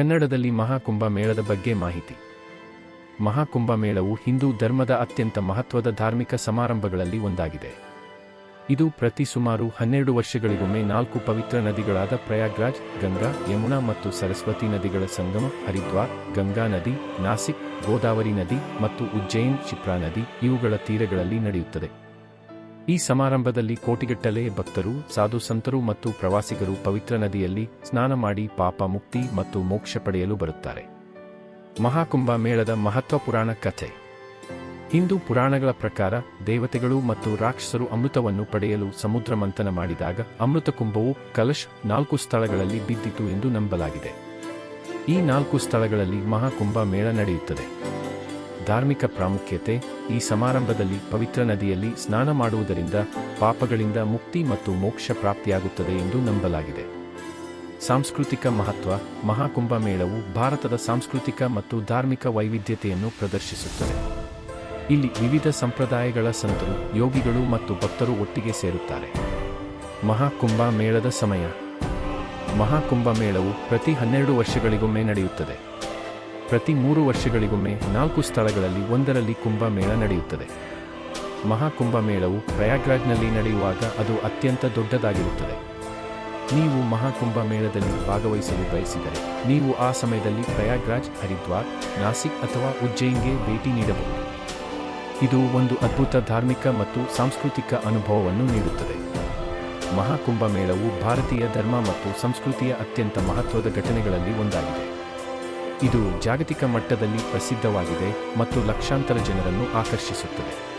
ಕನ್ನಡದಲ್ಲಿ ಮಹಾಕುಂಭ ಮೇಳದ ಬಗ್ಗೆ ಮಾಹಿತಿ. ಮಹಾಕುಂಭ ಮೇಳವು ಹಿಂದೂ ಧರ್ಮದ ಅತ್ಯಂತ ಮಹತ್ವದ ಧಾರ್ಮಿಕ ಸಮಾರಂಭಗಳಲ್ಲಿ ಒಂದಾಗಿದೆ. ಇದು ಪ್ರತಿ ಸುಮಾರು ಹನ್ನೆರಡು ವರ್ಷಗಳಿಗೊಮ್ಮೆ ನಾಲ್ಕು ಪವಿತ್ರ ನದಿಗಳಾದ ಪ್ರಯಾಗ್ರಾಜ್, ಗಂಗಾ, ಯಮುನಾ ಮತ್ತು ಸರಸ್ವತಿ ನದಿಗಳ ಸಂಗಮ, ಹರಿದ್ವಾರ್, ಗಂಗಾ ನದಿ, ನಾಸಿಕ್, ಗೋದಾವರಿ ನದಿ ಮತ್ತು ಉಜ್ಜಯಿನ್ ಚಿಪ್ರಾ ನದಿ ಇವುಗಳ ತೀರಗಳಲ್ಲಿ ನಡೆಯುತ್ತದೆ. ಈ ಸಮಾರಂಭದಲ್ಲಿ ಕೋಟಿಗಟ್ಟಲೆ ಭಕ್ತರು ಸಾಧು ಸಂತರು ಮತ್ತು ಪ್ರವಾಸಿಗರು ಪವಿತ್ರ ನದಿಯಲ್ಲಿ ಸ್ನಾನ ಮಾಡಿ ಪಾಪ ಮುಕ್ತಿ ಮತ್ತು ಮೋಕ್ಷ ಪಡೆಯಲು ಬರುತ್ತಾರೆ. ಮಹಾಕುಂಭ ಮೇಳದ ಮಹತ್ವ ಪುರಾಣ ಕಥೆ. ಹಿಂದೂ ಪುರಾಣಗಳ ಪ್ರಕಾರ ದೇವತೆಗಳು ಮತ್ತು ರಾಕ್ಷಸರು ಅಮೃತವನ್ನು ಪಡೆಯಲು ಸಮುದ್ರ ಮಂಥನ ಮಾಡಿದಾಗ ಅಮೃತ ಕುಂಭವು ಕಲಶ್ ನಾಲ್ಕು ಸ್ಥಳಗಳಲ್ಲಿ ಬಿದ್ದಿತು ಎಂದು ನಂಬಲಾಗಿದೆ. ಈ ನಾಲ್ಕು ಸ್ಥಳಗಳಲ್ಲಿ ಮಹಾಕುಂಭ ಮೇಳ ನಡೆಯುತ್ತದೆ. ಧಾರ್ಮಿಕ ಪ್ರಾಮುಖ್ಯತೆ ಈ ಸಮಾರಂಭದಲ್ಲಿ ಪವಿತ್ರ ನದಿಯಲ್ಲಿ ಸ್ನಾನ ಮಾಡುವುದರಿಂದ ಪಾಪಗಳಿಂದ ಮುಕ್ತಿ ಮತ್ತು ಮೋಕ್ಷ ಪ್ರಾಪ್ತಿಯಾಗುತ್ತದೆ ಎಂದು ನಂಬಲಾಗಿದೆ. ಸಾಂಸ್ಕೃತಿಕ ಮಹತ್ವ, ಮಹಾಕುಂಭ ಮೇಳವು ಭಾರತದ ಸಾಂಸ್ಕೃತಿಕ ಮತ್ತು ಧಾರ್ಮಿಕ ವೈವಿಧ್ಯತೆಯನ್ನು ಪ್ರದರ್ಶಿಸುತ್ತದೆ. ಇಲ್ಲಿ ವಿವಿಧ ಸಂಪ್ರದಾಯಗಳ ಸಂತರು, ಯೋಗಿಗಳು ಮತ್ತು ಭಕ್ತರು ಒಟ್ಟಿಗೆ ಸೇರುತ್ತಾರೆ. ಮಹಾಕುಂಭ ಮೇಳದ ಸಮಯ. ಮಹಾಕುಂಭ ಮೇಳವು ಪ್ರತಿ ಹನ್ನೆರಡು ವರ್ಷಗಳಿಗೊಮ್ಮೆ ನಡೆಯುತ್ತದೆ. ಪ್ರತಿ ಮೂರು ವರ್ಷಗಳಿಗೊಮ್ಮೆ ನಾಲ್ಕು ಸ್ಥಳಗಳಲ್ಲಿ ಒಂದರಲ್ಲಿ ಕುಂಭಮೇಳ ನಡೆಯುತ್ತದೆ. ಮಹಾಕುಂಭ ಮೇಳವು ಪ್ರಯಾಗ್ರಾಜ್ನಲ್ಲಿ ನಡೆಯುವಾಗ ಅದು ಅತ್ಯಂತ ದೊಡ್ಡದಾಗಿರುತ್ತದೆ. ನೀವು ಮಹಾಕುಂಭ ಮೇಳದಲ್ಲಿ ಭಾಗವಹಿಸಲು ಬಯಸಿದರೆ ನೀವು ಆ ಸಮಯದಲ್ಲಿ ಪ್ರಯಾಗ್ರಾಜ್, ಹರಿದ್ವಾರ್, ನಾಸಿಕ್ ಅಥವಾ ಉಜ್ಜಯಿನ್ಗೆ ಭೇಟಿ ನೀಡಬಹುದು. ಇದು ಒಂದು ಅದ್ಭುತ ಧಾರ್ಮಿಕ ಮತ್ತು ಸಾಂಸ್ಕೃತಿಕ ಅನುಭವವನ್ನು ನೀಡುತ್ತದೆ. ಮಹಾಕುಂಭ ಮೇಳವು ಭಾರತೀಯ ಧರ್ಮ ಮತ್ತು ಸಂಸ್ಕೃತಿಯ ಅತ್ಯಂತ ಮಹತ್ವದ ಘಟನೆಗಳಲ್ಲಿ ಒಂದಾಗಿದೆ. ಇದು ಜಾಗತಿಕ ಮಟ್ಟದಲ್ಲಿ ಪ್ರಸಿದ್ಧವಾಗಿದೆ ಮತ್ತು ಲಕ್ಷಾಂತರ ಜನರನ್ನು ಆಕರ್ಷಿಸುತ್ತದೆ.